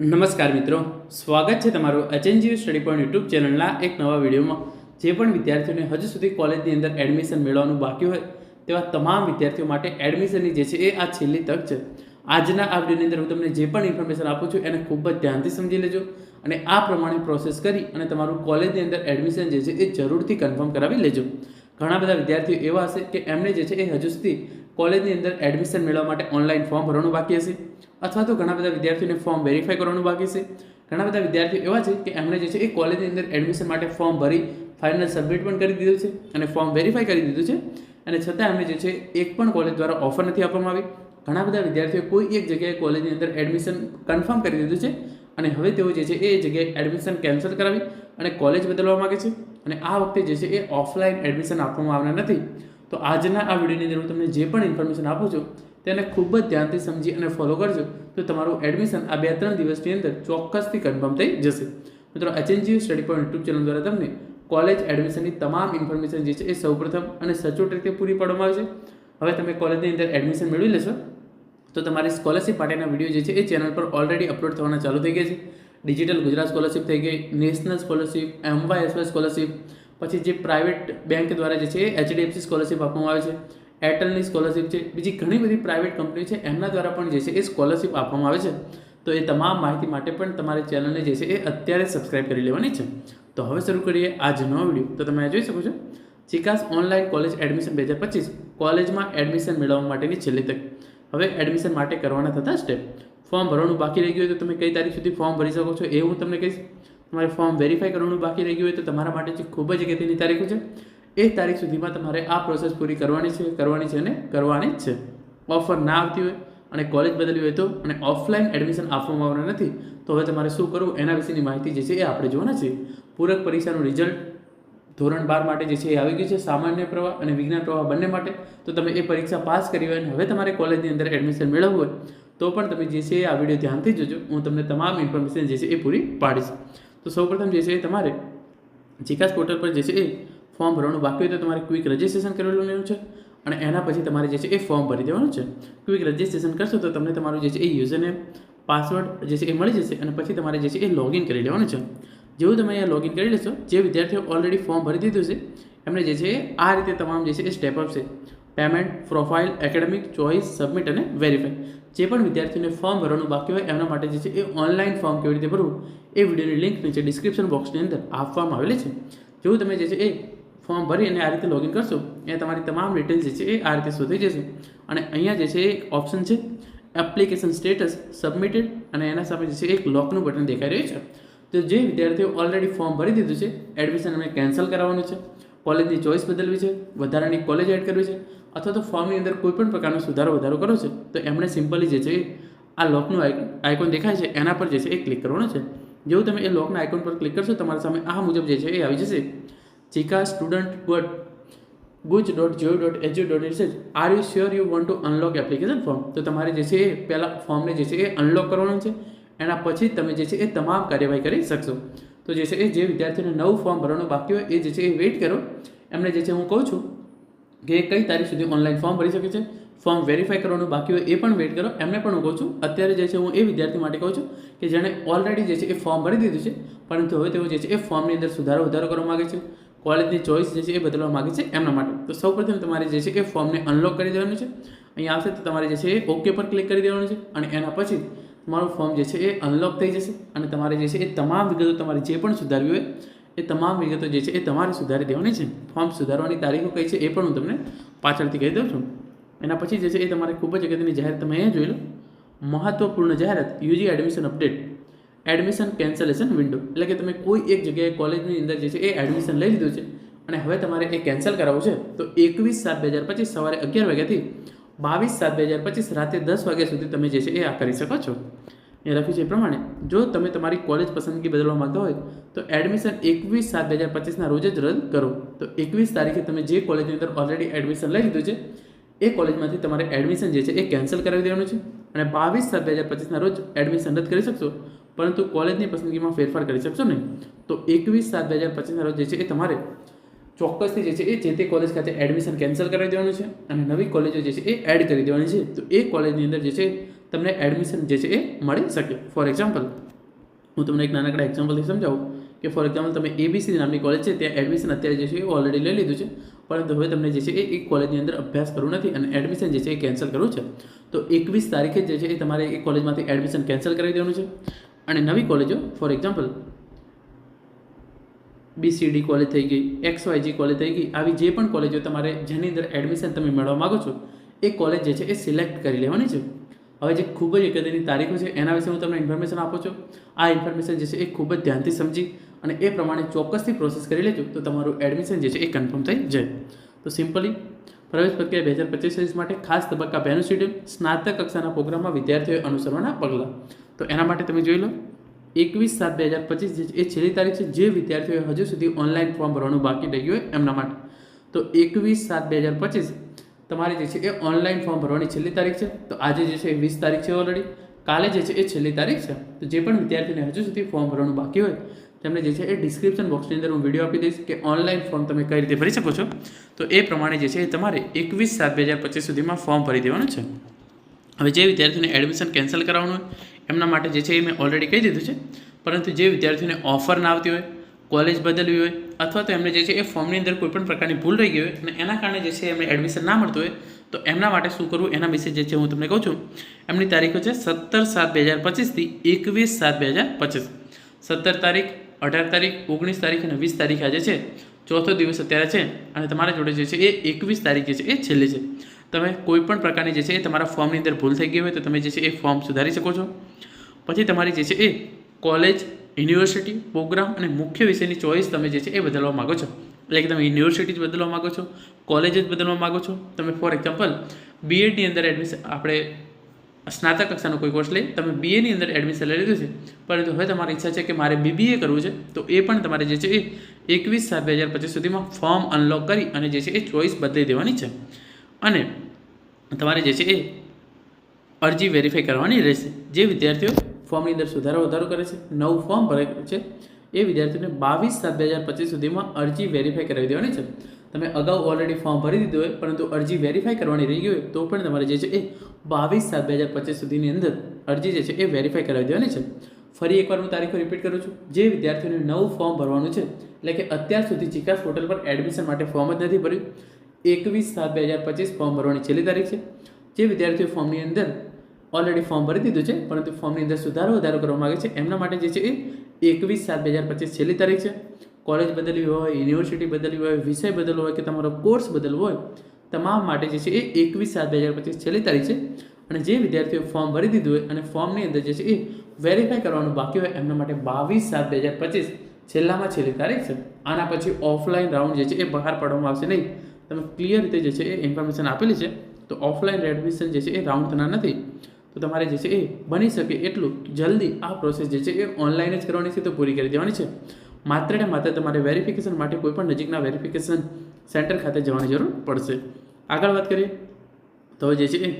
નમસ્કાર મિત્રો, સ્વાગત છે તમારું એચએનજીયુ સ્ટડી પોઈન્ટ યુટ્યુબ ચેનલના એક નવા વિડીયોમાં. જે પણ વિદ્યાર્થીઓને હજુ સુધી કોલેજની અંદર એડમિશન મેળવવાનું બાકી હોય, તેવા તમામ વિદ્યાર્થીઓ માટે એડમિશનની જે છે એ આ છેલ્લી તક છે. આજના આ વિડીયોની અંદર હું તમને જે પણ ઇન્ફોર્મેશન આપું છું, એને ખૂબ જ ધ્યાનથી સમજી લેજો અને આ પ્રમાણે પ્રોસેસ કરી અને તમારું કોલેજની અંદર એડમિશન જે છે એ જરૂરથી કન્ફર્મ કરાવી લેજો. ઘણા બધા વિદ્યાર્થીઓ એવા હશે કે એમને જે છે એ હજુ સુધી કોલેજની અંદર એડમિશન મેળવવા માટે ઓનલાઈન ફોર્મ ભરવાનું બાકી હશે? અથવા તો ઘણા બધા વિદ્યાર્થીઓને ફોર્મ વેરીફાઈ કરવાનું બાકી છે ઘણા બધા વિદ્યાર્થીઓ એવા છે કે એમણે જે છે એ કોલેજની અંદર એડમિશન માટે ફોર્મ ભરી ફાઇનલ સબમિટ પણ કરી દીધું છે અને ફોર્મ વેરીફાઈ કરી દીધું છે. અને છતાં એમને જે છે એક પણ કોલેજ દ્વારા ઓફર નથી આપવામાં આવી. ઘણા બધા વિદ્યાર્થીઓ કોઈ એક જગ્યાએ કોલેજની અંદર એડમિશન કન્ફર્મ કરી દીધું છે અને હવે તેઓ જે છે એ જગ્યાએ એડમિશન કેન્સલ કરાવી અને કોલેજ બદલવા માગે છે. અને આ વખતે જે છે એ ઓફલાઈન એડમિશન આપવામાં આવનાર નથી. તો આજના આ વિડીયોની અંદર હું તમને જે પણ ઇન્ફોર્મેશન આપું છું, તેને ખૂબ જ ધ્યાનથી સમજી અને ફોલો કરજો. તો તમારું એડમિશન આ બે ત્રણ દિવસની અંદર ચોક્કસથી કન્ફર્મ થઈ જશે. મિત્રો HNG study point YouTube channel દ્વારા તમને કોલેજ એડમિશનની તમામ ઇન્ફોર્મેશન જે છે એ સૌપ્રથમ અને સચોટ રીતે પૂરી પાડવામાં આવે છે હવે તમે કોલેજની અંદર એડમિશન મેળવી લેશો, તો તમારી સ્કોલરશિપ માટેના વીડિયો જે છે એ ચેનલ પર ઓલરેડી અપલોડ થવાના ચાલુ થઈ ગયા છે. ડિજિટલ ગુજરાત સ્કોલરશિપ થઈ ગઈ national scholarship M Y S Y scholarship પછી જે પ્રાઇવેટ બેંક દ્વારા જે છે એ એચડીએફસી સ્કોલરશિપ આપવામાં આવે છે, એરટેલની સ્કોલરશિપ છે, બીજી ઘણી બધી પ્રાઇવેટ કંપની છે, એમના દ્વારા પણ જે છે, એ સ્કોલરશિપ આપવામાં આવે છે. તો એ તમામ માહિતી માટે પણ તમારી ચેનલને જે છે, એ અત્યારે સબસ્ક્રાઇબ કરી લેવાની છે. તો હવે શરૂ કરીએ આજનો વીડિયો. તો તમે જોઈ શકો છો, ચિકાસ ઓનલાઈન કોલેજ એડમિશન બે હજાર પચીસ, કોલેજમાં એડમિશન મેળવવા માટેની છેલ્લી તક. હવે એડમિશન માટે કરવાના થતા સ્ટેપ ફોર્મ ભરવાનું બાકી રહી ગયું તો તમે કઈ તારીખ સુધી ફોર્મ ભરી શકો છો એ હું તમને કહીશ. તમારે ફોર્મ વેરીફાઈ કરવાનું બાકી રહી ગયું હોય તો તમારા માટે જે ખૂબ જ અગત્યની તારીખ છે, એ તારીખ સુધીમાં તમારે આ પ્રોસેસ પૂરી કરવાની છે કરવાની છે અને કરવાની જ છે. ઓફર ના આવતી હોય અને કોલેજ બદલવી હોય તો અને ઓફલાઈન એડમિશન આપવામાં આવનાર નથી, તો હવે તમારે શું કરવું? એના વિશેની માહિતી જે છે એ આપણે જોવાના છે પૂરક પરીક્ષાનું રિઝલ્ટ ધોરણ બાર માટે જે છે એ આવી ગયું છે, સામાન્ય પ્રવાહ અને વિજ્ઞાન પ્રવાહ બંને માટે. તો તમે એ પરીક્ષા પાસ કરી હોય અને હવે તમારે કોલેજની અંદર એડમિશન મેળવવું હોય, તો પણ તમે જે છે આ વીડિયો ધ્યાનથી જોજો. હું તમને તમામ ઇન્ફોર્મેશન જે છે એ પૂરી પાડીશ. તો સૌપ્રથમ જે છે એ તમારે જીકાસ પોર્ટલ પર જે છે એ ફોર્મ ભરવાનું બાકી હોય તો તમારે ક્વિક રજિસ્ટ્રેશન કરેલું લેવું છે અને એના પછી તમારે જે છે એ ફોર્મ ભરી દેવાનું છે. ક્વિક રજિસ્ટ્રેશન કરશો તો તમને તમારું જે છે એ યુઝરને પાસવર્ડ જે છે એ મળી જશે અને પછી તમારે જે છે એ લોગિન કરી લેવાનું છે. જેવું તમે અહીંયા લોગિન કરી લેશો, જે વિદ્યાર્થીઓ ઓલરેડી ફોર્મ ભરી દીધું છે, એમને જે છે આ રીતે તમામ જે છે એ સ્ટેપ છે. Payment profile academic choice submit અને વેરીફાઈ જે પણ વિદ્યાર્થીઓને ફોર્મ ભરવાનું બાકી હોય એમના માટે જે છે એ ઓનલાઈન ફોર્મ કેવી રીતે ભરવું, એ વિડીયોની લિંક નીચે ડિસ્ક્રિપ્શન બોક્સની અંદર આપવામાં આવેલી છે. જો તમે જે છે એ ફોર્મ ભરી અને આ રીતે લોગિન કરશો, એ તમારી તમામ ડિટેલ્સ જે છે એ આ રીતે શોધી જશે. અને અહીંયા જે છે એક ઓપ્શન છે એપ્લિકેશન સ્ટેટસ સબમિટેડ અને એના સામે જે છે એક લોકનું બટન દેખાઈ રહ્યું છે. તો જે વિદ્યાર્થીઓ ઓલરેડી ફોર્મ ભરી દીધું છે એડમિશન એમને કેન્સલ કરાવવાનું છે. કોલેજની ચોઇસ બદલવી છે, વધારાની કોલેજ એડ કરવી છે. અથવા તો ફોર્મની અંદર કોઈ પણ પ્રકારનો સુધારો વધારો કરો છે, તો એમણે સિમ્પલી જે છે આ લોકનું આઇકોન દેખાય છે, એના પર જે છે એ ક્લિક કરવાનું છે. જેવું તમે એ લોકના આઇકોન પર ક્લિક કરશો, તમારા સામે આ મુજબ જે છે એ આવી જશે. ચિકા સ્ટુડન્ટ ડોટ ગુજ ડોટ જીઓ ડોટ એચયુ dot it says are you sure you want to unlock application form તો તમારે જે છે એ પહેલાં ફોર્મને જે છે એ અનલોક કરવાનું છે. એના પછી તમે જે છે એ તમામ કાર્યવાહી કરી શકશો. તો જે છે એ જે વિદ્યાર્થીઓને નવું ફોર્મ ભરવાનું બાકી હોય, એ જે છે એ વેઇટ કરો. એમને જે છે હું કહું છું કે કઈ તારીખ સુધી ઓનલાઈન ફોર્મ ભરી શકે છે? ફોર્મ વેરીફાઈ કરવાનું બાકી હોય એ પણ વેઇટ કરો. એમને પણ હું કહું છું, અત્યારે જે છે હું એ વિદ્યાર્થી માટે કહું છું કે જેણે ઓલરેડી જે છે એ ફોર્મ ભરી દીધું છે, પરંતુ હવે તેઓ જે છે એ ફોર્મની અંદર સુધારો વધારો કરવા માગે છે કોલેજની ચોઇસ જે છે એ બદલવા માગે છે એમના માટે. તો સૌપ્રથમ તમારે જે છે એ ફોર્મને અનલોક કરી દેવાનું છે. અહીંયા આવશે તો તમારે જે છે એ ઓકે પર ક્લિક કરી દેવાનું છે અને એના પછી તમારું ફોર્મ જે છે એ અનલોક થઈ જશે અને તમારે જે છે એ તમામ વિગતો તમારે જે પણ સુધારવી હોય એ તમામ વિગતો જે છે એ તમારે સુધારી દેવાની છે. ફોર્મ સુધારવાની તારીખો કઈ છે એ પણ હું તમને પાછળથી કહી દઉં છું. એના પછી જે છે એ તમારે ખૂબ જ અગત્યની જાહેરાત તમે અહીંયા જોઈ લો. મહત્વપૂર્ણ જાહેરાત, UG admission update, admission cancellation window એટલે કે તમે કોઈ એક જગ્યાએ કોલેજની અંદર જે છે એ એડમિશન લઈ લીધું છે અને હવે તમારે એ કેન્સલ કરાવવું છે. તો એકવીસ સાત બે હજાર પચીસ સવારે અગિયાર વાગ્યાથી બાવીસ સાત બે હજાર પચીસ રાતે દસ વાગ્યા સુધી તમે જે છે એ આ કરી શકો છો. એ લખ્યું છે. એ પ્રમાણે જો તમે તમારી કોલેજ પસંદગી બદલવા માંગતા હોય તો એડમિશન એકવીસ સાત બે હજાર પચીસના રોજ જ રદ કરો. તો એકવીસ તારીખે તમે જે કોલેજની અંદર ઓલરેડી એડમિશન લઈ લીધું છે, એ કોલેજમાંથી તમારે એડમિશન જે છે એ કેન્સલ કરાવી દેવાનું છે અને બાવીસ સાત બે હજાર પચીસના રોજ એડમિશન રદ કરી શકશો, પરંતુ કોલેજની પસંદગીમાં ફેરફાર કરી શકશો નહીં. તો એકવીસ સાત બે હજાર પચીસના રોજ જે છે એ તમારે ચોક્કસથી જે છે એ જે તે કોલેજ ખાતે એડમિશન કેન્સલ કરાવી દેવાનું છે અને નવી કોલેજો જે છે એ એડ કરી દેવાની છે. તો એ કોલેજની અંદર જે છે તમને એડમિશન જે છે એ મળી શકે. ફોર એક્ઝામ્પલ હું તમને એક નાનકડા એક્ઝામ્પલથી સમજાવું કે ફોર એક્ઝામ્પલ તમે એબીસી નામની કોલેજ છે, ત્યાં એડમિશન અત્યારે જે છે એ ઓલરેડી લઈ લીધું છે, પરંતુ હવે તમને જે છે એ એક કોલેજની અંદર અભ્યાસ કરવું નથી અને એડમિશન જે છે એ કેન્સલ કરવું છે. તો એકવીસ તારીખે જે છે એ તમારે એ કોલેજમાંથી એડમિશન કેન્સલ કરી દેવાનું છે. અને નવી કોલેજો ફોર એક્ઝામ્પલ બીસીડી કોલેજ થઈ ગઈ એક્સ વાયજી કોલેજ થઈ ગઈ, આવી જે પણ કોલેજો તમારે જેની અંદર એડમિશન તમે મેળવવા માગો છો, એ કોલેજ જે છે એ સિલેક્ટ કરી લેવાની છે. હવે જે ખૂબ જ અગત્યની તારીખો છે, એના વિશે હું તમને ઇન્ફોર્મેશન આપું છું. આ ઇન્ફોર્મેશન જે છે એ ખૂબ જ ધ્યાનથી સમજી અને એ પ્રમાણે ચોક્કસથી પ્રોસેસ કરી લેજો, તો તમારું એડમિશન જે છે એ કન્ફર્મ થઈ જાય. તો સિમ્પલી પ્રવેશ પ્રક્રિયા બે હજાર પચીસ માટે ખાસ તબક્કા બેનું શેડ્યુલ સ્નાતક કક્ષાના પ્રોગ્રામમાં વિદ્યાર્થીઓએ અનુસરવાના પગલાં. તો એના માટે તમે જોઈ લો, એકવીસ સાત બે હજાર પચીસ એ છેલ્લી તારીખ છે, જે વિદ્યાર્થીઓએ હજુ સુધી ઓનલાઈન ફોર્મ ભરવાનું બાકી રહી હોય એમના માટે. તો એકવીસ સાત બે હજાર પચીસ તમારી જે છે એ ઓનલાઈન ફોર્મ ભરવાની છેલ્લી તારીખ છે. તો આજે જે છે એ વીસ તારીખ છે ઓલરેડી કાલે જે છે એ છેલ્લી તારીખ છે. તો જે પણ વિદ્યાર્થીને હજુ સુધી ફોર્મ ભરવાનું બાકી હોય, તેમને જે છે એ ડિસ્ક્રિપ્શન બોક્સની અંદર હું વીડિયો આપી દઈશ કે ઓનલાઈન ફોર્મ તમે કઈ રીતે ભરી શકો છો. તો એ પ્રમાણે જે છે એ તમારે એકવીસ સાત બે હજાર પચીસ સુધીમાં ફોર્મ ભરી દેવાનું છે. હવે જે વિદ્યાર્થીઓને એડમિશન કેન્સલ કરાવવાનું હોય, એમના માટે જે છે એ મેં ઓલરેડી કહી દીધું છે. પરંતુ જે વિદ્યાર્થીઓને ઓફર ના આવતી હોય કોલેજ બદલવી હોય અથવા તો એમને જે છે એ ફોર્મની અંદર કોઈપણ પ્રકારની ભૂલ રહી ગઈ હોય અને એના કારણે જે છે એમને એડમિશન ના મળતું હોય, તો એમના માટે શું કરવું? એના વિશે જે છે હું તમને કહું છું. એમની તારીખો છે સત્તર સાત બે હજાર પચીસથી એકવીસ સાત બે હજાર પચીસ. સત્તર તારીખ, અઢાર તારીખ, ઓગણીસ તારીખ અને વીસ તારીખ આજે છે. ચોથો દિવસ અત્યારે છે અને તમારા જોડે જે છે એ એકવીસ તારીખ છે, એ છેલ્લી છે. તમે કોઈ પણ પ્રકારની જે છે એ તમારા ફોર્મની અંદર ભૂલ થઈ ગઈ હોય તો તમે જે છે એ ફોર્મ સુધારી શકો છો. પછી તમારી જે છે એ કોલેજ યુનિવર્સિટી પ્રોગ્રામ અને મુખ્ય વિષયની ચોઈસ તમે જે છે એ બદલવા માગો છો. એટલે કે તમે યુનિવર્સિટી જ બદલવા માગો છો, કોલેજ જ બદલવા માગો છો. તમે ફોર એક્ઝામ્પલ બીએડની અંદર એડમિશન આપણે સ્નાતક કક્ષાનો કોઈ કોર્સ લઈ, તમે બીએની અંદર એડમિશન લઈ લીધું છે. પરંતુ હવે તમારી ઈચ્છા છે કે મારે બીબીએ કરવું છે, તો એ પણ તમારે જે છે એ એકવીસ સાત બે હજાર પચીસ સુધીમાં ફોર્મ અનલોક કરી અને જે છે એ ચોઈસ બદલી દેવાની છે. અને તમારે જે છે એ અરજી વેરીફાઈ કરવાની રહેશે. જે વિદ્યાર્થીઓ ફોર્મની અંદર સુધારો વધારો કરે છે, નવું ફોર્મ ભરે છે, એ વિદ્યાર્થીઓને બાવીસ સાત બે હજાર પચીસ સુધીમાં અરજી વેરીફાઈ કરાવી દેવાની છે. તમે અગાઉ ઓલરેડી ફોર્મ ભરી દીધું હોય, પરંતુ અરજી વેરીફાઈ કરવાની રહી ગઈ હોય, તો પણ તમારે જે છે એ બાવીસ સાત બે હજાર પચીસ સુધીની અંદર અરજી જે છે એ વેરીફાઈ કરાવી દેવાની છે. ફરી એકવાર હું તારીખો રિપીટ કરું છું. જે વિદ્યાર્થીઓને નવું ફોર્મ ભરવાનું છે, એટલે કે અત્યાર સુધી ચિકાસ પોર્ટલ પર એડમિશન માટે ફોર્મ જ નથી ભર્યું, એકવીસ સાત બે હજાર પચીસ ફોર્મ ભરવાની છેલ્લી તારીખ છે. જે વિદ્યાર્થીઓ ફોર્મની અંદર ઓલરેડી ફોર્મ ભરી દીધું છે, પરંતુ ફોર્મની અંદર સુધારો વધારો કરવા માગે છે. એમના માટે જે છે એ એકવીસ સાત બે હજાર પચીસ છેલ્લી તારીખ છે. કોલેજ બદલવી હોય, યુનિવર્સિટી બદલવી હોય, વિષય બદલવો હોય કે તમારો કોર્સ બદલવો હોય, તમામ માટે જે છે એ એકવીસ સાત બે હજાર પચીસ છેલ્લી તારીખ છે. અને જે વિદ્યાર્થીઓ ફોર્મ ભરી દીધું હોય અને ફોર્મની અંદર જે છે એ વેરીફાઈ કરવાનું બાકી હોય, એમના માટે બાવીસ સાત બે હજાર પચીસ છેલ્લામાં છેલ્લી તારીખ છે. આના પછી ઓફલાઈન રાઉન્ડ જે છે એ બહાર પાડવામાં આવશે નહીં. તમે ક્લિયર રીતે જે છે એ ઇન્ફોર્મેશન આપેલી છે. તો ઓફલાઈન એડમિશન જે છે એ રાઉન્ડ થનાર નથી. તો તમારે જે છે એ બની શકે એટલું જલ્દી આ પ્રોસેસ જે છે એ ઓનલાઈન જ કરવાની છે તો પૂરી કરી દેવાની છે. માત્ર ને માત્ર તમારે વેરિફિકેશન માટે કોઈપણ નજીકના વેરિફિકેશન સેન્ટર ખાતે જવાની જરૂર પડશે. આગળ વાત કરીએ તો જે છે એ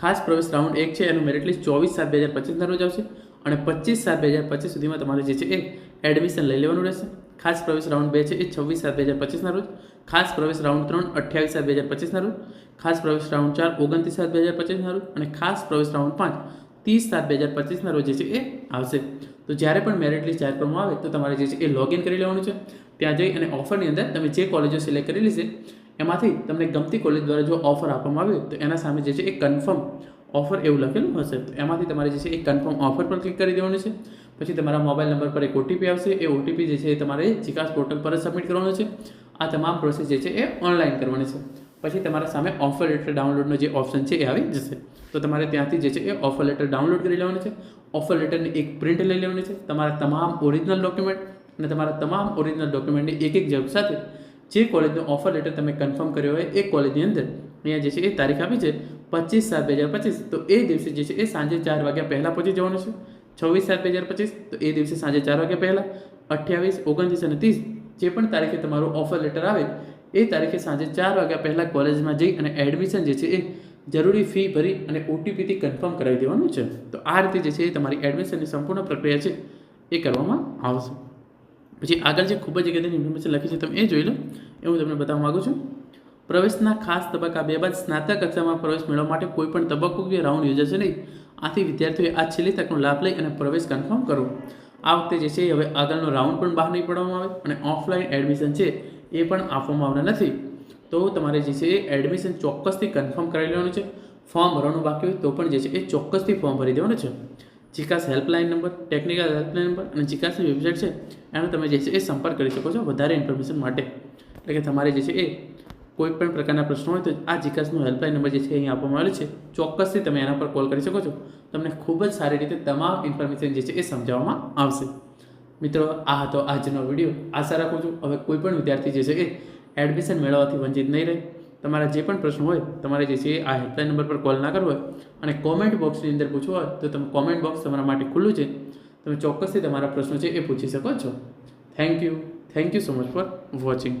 ખાસ પ્રવેશ રાઉન્ડ એક છે, એનું મેરિટ લિસ્ટ ચોવીસ સાત બે હજાર પચીસના રોજ આવશે અને પચીસ સાત બે હજાર પચીસ સુધીમાં તમારે જે છે એ એડમિશન લઈ લેવાનું રહેશે. ખાસ પ્રવેશ રાઉન્ડ બે છે, એ છવ્વીસ સાત બે હજાર પચીસના રોજ. ખાસ પ્રવેશ રાઉન્ડ ત્રણ, અઠ્યાવીસ સાત બે હજાર પચીસના રોજ. ખાસ પ્રવેશ રાઉન્ડ ચાર, ઓગણત્રીસ સાત બે હજાર પચીસના રોજ. અને ખાસ પ્રવેશ રાઉન્ડ પાંચ, ત્રીસ સાત બે હજાર પચીસના રોજ છે એ આવશે. તો જ્યારે પણ મેરિટ લિસ્ટ જાહેર કરવામાં આવે, તો તમારે જે છે એ લોગિન કરી લેવાનું છે. ત્યાં જઈ અને ઓફરની અંદર તમે જે કોલેજો સિલેક્ટ કરેલી છે, એમાંથી તમને ગમતી કોલેજ દ્વારા જો ઓફર આપવામાં આવે તો એના સામે જે છે એ કન્ફર્મ ઓફર એવું લખેલું હશે. એમાંથી તમારે જે છે એ કન્ફર્મ ઓફર પર ક્લિક કરી દેવાનું છે. પછી તમારા મોબાઈલ નંબર પર એક ઓટીપી આવશે. એ ઓટીપી જે છે એ તમારે ચિકાસ પોર્ટલ પર સબમિટ કરવાનું છે. આ તમામ પ્રોસેસ જે છે એ ઓનલાઈન કરવાની છે. પછી તમારા સામે ઓફર લેટર ડાઉનલોડનો જે ઓપ્શન છે એ આવી જશે. તો તમારે ત્યાંથી જે છે એ ઓફર લેટર ડાઉનલોડ કરી લેવાનું છે. ઓફર લેટરની એક પ્રિન્ટ લઈ લેવાની છે. તમારા તમામ ઓરિજિનલ ડોક્યુમેન્ટ અને તમારા તમામ ઓરિજિનલ ડોક્યુમેન્ટની એક એક ઝેરોક્ષ સાથે જે કોલેજનો ઓફર લેટર તમે કન્ફર્મ કર્યો હોય એ કોલેજની અંદર. અહીંયા જે છે એ તારીખ આપી છે. પચીસ સાત બે હજાર પચીસ, તો એ દિવસે જે છે એ સાંજે ચાર વાગ્યા પહેલાં પહોંચી જવાનું છે. છવ્વીસ સાત બે હજાર પચીસ, તો એ દિવસે સાંજે ચાર વાગ્યા પહેલાં. અઠ્યાવીસ, ઓગણત્રીસ અને ત્રીસ, જે પણ તારીખે તમારો ઓફર લેટર આવે, એ તારીખે સાંજે ચાર વાગ્યા પહેલાં કોલેજમાં જઈ અને એડમિશન જે છે એ જરૂરી ફી ભરી અને ઓટીપીથી કન્ફર્મ કરાવી દેવાનું છે. તો આ રીતે જે છે એ તમારી એડમિશનની સંપૂર્ણ પ્રક્રિયા છે, એ કરવામાં આવશે. પછી આગળ જે ખૂબ જ અગત્યની ઇન્ફોર્મેશન લખી છે તમે એ જોઈ લો. એ હું તમને બતાવવા માગું છું. પ્રવેશના ખાસ તબક્કા બે બાદ સ્નાતક કક્ષામાં પ્રવેશ મેળવવા માટે કોઈપણ તબક્કો કે રાઉન્ડ યોજાશે નહીં. આથી વિદ્યાર્થીઓએ આ છેલ્લી તકનો લાભ લઈ અને પ્રવેશ કન્ફર્મ કરવો આ વખતે જે છે હવે આગળનો રાઉન્ડ પણ બહાર નહીં પાડવામાં આવે અને ઓફલાઈન એડમિશન છે એ પણ આપવામાં આવના નથી. તો તમારે જે છે એ એડમિશન ચોક્કસથી કન્ફર્મ કરાવી લેવાનું છે. ફોર્મ ભરવાનું બાકી હોય તો પણ જે છે એ ચોક્કસથી ફોર્મ ભરી દેવાનું છે. જીકાસ helpline number, technical helpline number અને જીકાસની વેબસાઇટ છે. એનો તમે જે છે એ સંપર્ક કરી શકો છો વધારે ઇન્ફોર્મેશન માટે. એટલે કે તમારે જે છે એ કોઈ પણ પ્રકારના પ્રશ્નો હોય તો આ જીકાસનો હેલ્પલાઇન નંબર જે છે અહીં આપવામાં આવેલો છે. ચોક્કસથી તમે એના પર કોલ કરી શકો છો. તમને ખૂબ જ સારી રીતે તમામ ઇન્ફોર્મેશન જે છે એ સમજાવવામાં આવશે. મિત્રો, આ હતો આજનો વીડિયો. આશા રાખું છું હવે કોઈ પણ વિદ્યાર્થી જે છે એ એડમિશન મેળવવાથી વંચિત નહીં રહે. તમારા જે પણ પ્રશ્ન હોય, તમારે જે છે આ હેલ્પલાઇન નંબર પર કોલ ના કરવો હોય અને કોમેન્ટ બોક્સની અંદર પૂછવું હોય તો તમે કોમેન્ટ બોક્સ તમારા માટે ખુલ્લું છે. તમે ચોક્કસથી તમારા પ્રશ્નો છે એ પૂછી શકો છો. Thank you thank you so much for watching